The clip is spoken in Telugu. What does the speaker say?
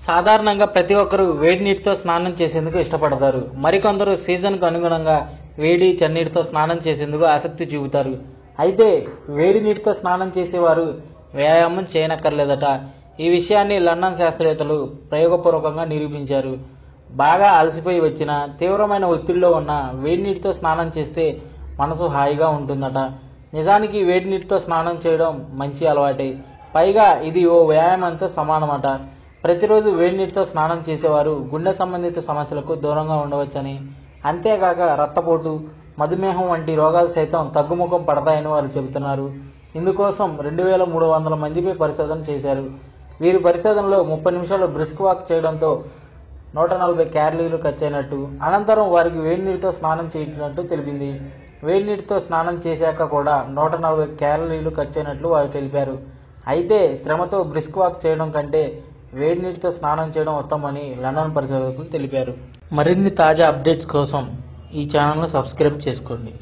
సాధారణంగా ప్రతి ఒక్కరూ వేడి నీటితో స్నానం చేసేందుకు ఇష్టపడతారు. మరికొందరు సీజన్కు అనుగుణంగా వేడి చన్నీటితో స్నానం చేసేందుకు ఆసక్తి చూపుతారు. అయితే వేడి నీటితో స్నానం చేసేవారు వ్యాయామం చేయనక్కర్లేదట. ఈ విషయాన్ని లండన్ శాస్త్రవేత్తలు ప్రయోగపూర్వకంగా నిరూపించారు. బాగా అలసిపోయి వచ్చిన తీవ్రమైన ఒత్తిడిలో ఉన్న వేడి నీటితో స్నానం చేస్తే మనసు హాయిగా ఉంటుందట. నిజానికి వేడి నీటితో స్నానం చేయడం మంచి అలవాటే. పైగా ఇది ఓ వ్యాయామంతో సమానమట. ప్రతిరోజు వేడి నీటితో స్నానం చేసేవారు గుండె సంబంధిత సమస్యలకు దూరంగా ఉండవచ్చని. అంతేకాక రక్తపోటు మధుమేహం వంటి రోగాలు సైతం తగ్గుముఖం పడతాయని వారు చెబుతున్నారు. ఇందుకోసం రెండు వేల మూడు వందల మందిపై పరిశోధన చేశారు. వీరి పరిశోధనలో ముప్పై నిమిషాలు బ్రిస్క్ వాక్ చేయడంతో నూట నలభై క్యాలరీలు ఖర్చైనట్టు. అనంతరం వారికి వేడి నీటితో స్నానం చేయించినట్టు తెలిపింది. వేడి నీటితో స్నానం చేశాక కూడా నూట నలభై క్యాలరీలు ఖర్చైనట్లు వారు తెలిపారు. అయితే శ్రమతో బ్రిస్క్ వాక్ చేయడం కంటే వేడి నీటితో స్నానం చేయడం ఉత్తమని లండన్ పరిశోధకులు తెలిపారు. మరిన్ని తాజా అప్డేట్స్ కోసం ఈ ఛానల్ను సబ్స్క్రైబ్ చేసుకోండి.